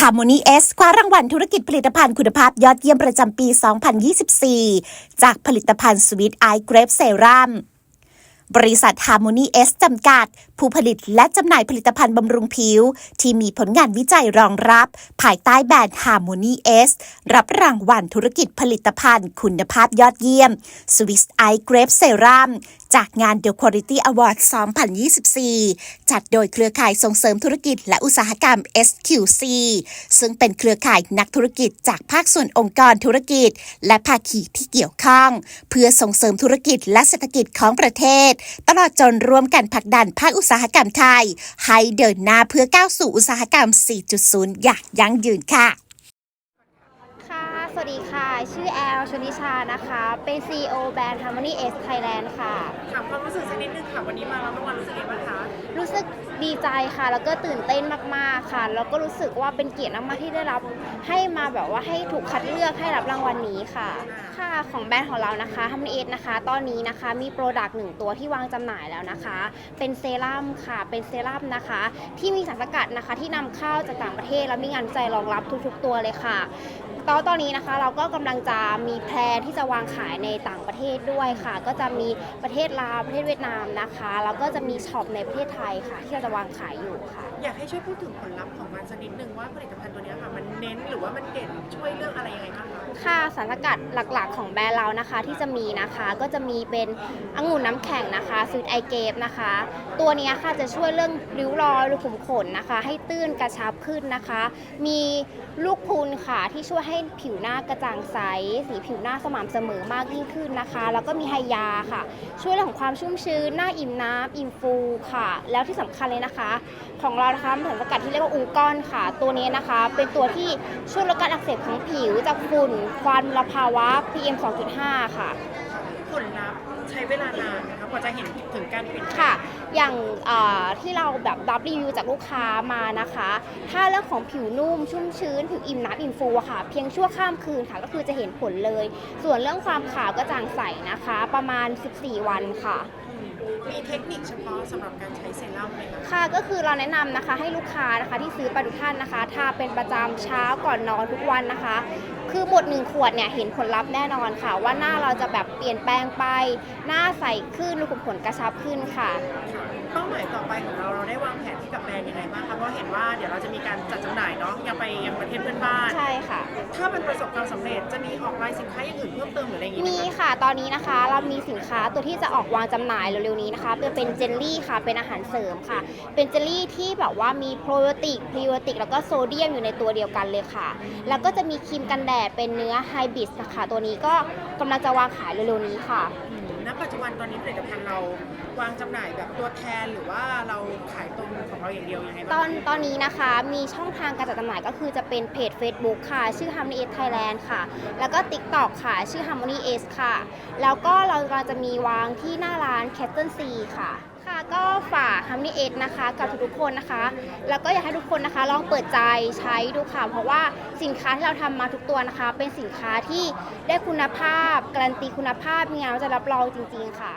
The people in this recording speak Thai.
Harmony S คว้ารางวัลธุรกิจผลิตภัณฑ์คุณภาพยอดเยี่ยมประจำปี 2024 จากผลิตภัณฑ์สวิตไอเกรฟเซรั่ม บริษัท Harmony S จำกัด ผู้ผลิตและจำหน่ายผลิตภัณฑ์บำรุงผิว ที่มีผลงานวิจัยรองรับ ภายใต้แบรนด์ Harmony S รับรางวัลธุรกิจผลิตภัณฑ์ คุณภาพยอดเยี่ยม Swiss Eye Grape Serum จากงาน The Quality Award 2024 จัดโดยเครือข่ายส่งเสริมธุรกิจและอุตสาหกรรม SQC ซึ่งเป็นเครือข่ายนักธุรกิจจากภาคส่วนองค์กรธุรกิจ และภาคีที่เกี่ยวข้อง เพื่อส่งเสริมธุรกิจและเศรษฐกิจของประเทศตลอดจนร่วมกันผลักดันภาคอุตสาหกรรมไทย ให้เดินหน้าเพื่อก้าวสู่อุตสาหกรรม 4.0 อย่างยั่งยืนค่ะค่ะ สวัสดีค่ะ ชื่อแอลชนิชานะคะ เป็น CEO แบรนด์ Harmony S Thailand ค่ะ ถามความรู้สึกสักนิดนึงค่ะ วันนี้มารับรางวัลรู้สึกยังไงบ้างคะรู้สึกดีใจค่ะ แล้วก็ตื่นเต้นมากๆค่ะ แล้วก็รู้สึกว่าเป็นเกียรติมากๆที่ได้รับ ให้มาแบบว่าให้ถูกคัดเลือกให้รับรางวัลนี้ค่ะ ค่ะของแบรนด์ของเรานะคะ Harmony S นะคะ ตอนนี้นะคะมีโปรดักต์หนึ่งตัวที่วางจำหน่ายแล้วนะคะ เป็นเซรั่มค่ะ เป็นเซรั่มนะคะ ที่มีสารสกัดนะคะที่นำเข้าจากต่างประเทศ แล้วมีงานวิจัยรองรับทุก ๆ ตัวเลยค่ะตอนตอนนี้นะคะเราก็กำลังจะมีแพลนที่จะวางขายในต่างประเทศด้วยค่ะ ก็จะมีประเทศลาวประเทศเวียดนามนะคะ แล้วก็จะมีช็อปในประเทศไทยค่ะ ที่เราจะวางขายอยู่ค่ะ อยากให้ช่วยพูดถึงผลลัพธ์ของมันสักนิดนึงว่าผลิตภัณฑ์ตัวนี้ค่ะมันเน้นหรือว่ามันเด่นช่วยเรื่องอะไรยังไงบ้างคะ ค่ะสารสกัดหลักๆ ของแบรนด์เรานะคะที่จะมีนะคะก็จะมีเป็นองุ่นน้ำแข็งนะคะซูดไอเกฟนะคะ ตัวนี้ค่ะจะช่วยเรื่องริ้วรอยรูขุมขนนะคะ ให้ตื้นกระชับขึ้นนะคะ มีลูกพรุนค่ะที่ช่วยให้ผิวหน้ากระจ่างใส สีผิวหน้าสม่ำเสมอมากยิ่งขึ้นนะคะ แล้วก็มีไฮยาค่ะ ช่วยเรื่องของความชุ่มชื้นหน้าอิ่มน้ำอิ่มฟูค่ะ แล้วที่สำคัญเลยนะคะ ของเรานะคะเป็นสารสกัดที่เรียกว่าอูก้อนค่ะ ตัวนี้นะคะ เป็นตัวที่ช่วยลดการอักเสบของผิวจากฝุ่นควันมลภาวะ PM 2.5 ค่ะ ผลลัพธ์ใช้เวลานานนะคะกว่าจะเห็นถึงการเปลี่ยนแปลง ค่ะ อย่างเอ่อที่เราแบบรับรีวิวจากลูกค้ามานะคะ ถ้าเรื่องของผิวนุ่มชุ่มชื้นผิวอิ่มน้ำอิ่มฟูอะค่ะ เพียงชั่วข้ามคืนค่ะ ก็คือจะเห็นผลเลย ส่วนเรื่องความขาวกระจ่างใสนะคะ ประมาณ 14 วันค่ะ มีเทคนิคเฉพาะสำหรับการใช้เซรั่มไหมคะค่ะก็คือเราแนะนำนะคะให้ลูกค้านะคะที่ซื้อไปทุกท่านนะคะทาเป็นประจำเช้าก่อนนอนทุกวันนะคะ คือหมดหนึ่งขวดเนี่ยเห็นผลลัพธ์แน่นอนค่ะ ว่าหน้าเราจะแบบเปลี่ยนแปลงไป หน้าใสขึ้นรูขุมขนกระชับขึ้นค่ะ เป้าหมายต่อไปของเราเราได้วางแผนที่กับแบรนด์ยังไงบ้างคะ เพราะเห็นว่าเดี๋ยวเราจะมีการจัดจำหน่ายเนาะยังไปยังประเทศเพื่อนบ้าน ใช่ค่ะ ถ้ามันประสบความสำเร็จจะมีออกไลน์สินค้าอย่างอื่นเพิ่มเติมหรืออะไรอย่างงี้ไหมีคะค่ะ ตอนนี้นะคะ เรามีสินค้าตัวที่จะออกวางจำหน่ายเร็วๆนี้นะคะเป็นเป็นเจลลี่ค่ะ เป็นอาหารเสริมค่ะ เป็นเจลลี่ที่แบบว่ามีโปรไบโอติก พรีไบโอติก แล้วก็โซเดียมอยู่ในตัวเดียวกันเลยค่ะ แล้วก็จะมีครีมกันแดดเป็นเนื้อไฮบิสนะคะ ตัวนี้ก็กำลังจะวางขายเร็วๆนี้ค่ะ อืม ณปัจจุบันตอนนี้ผลิตภัณฑ์เราวางจำหน่ายแบบตัวแทนหรือว่าเราขายตรงของเราอย่างเดียวยังไงบ้างตอนตอนนี้นะคะมีช่องทางการจัดจำหน่ายก็คือจะเป็นเพจ Facebook ค่ะ ชื่อ Harmony Ace Thailand ค่ะ แล้วก็ TikTok ค่ะ ชื่อ Harmony Ace ค่ะ แล้วก็เรากำลังจะมีวางที่หน้าร้าน c a t t l e C ค่ะ ค่ะก็ฝ ทำนี่เอทนะคะกับทุกๆคนนะคะ แล้วก็อยากให้ทุกคนนะคะ ลองเปิดใจใช้ดูค่ะ เพราะว่าสินค้าที่เราทำมาทุกตัวนะคะ เป็นสินค้าที่ได้คุณภาพการันตีคุณภาพมีงานจะรับรองจริง ๆ ค่ะ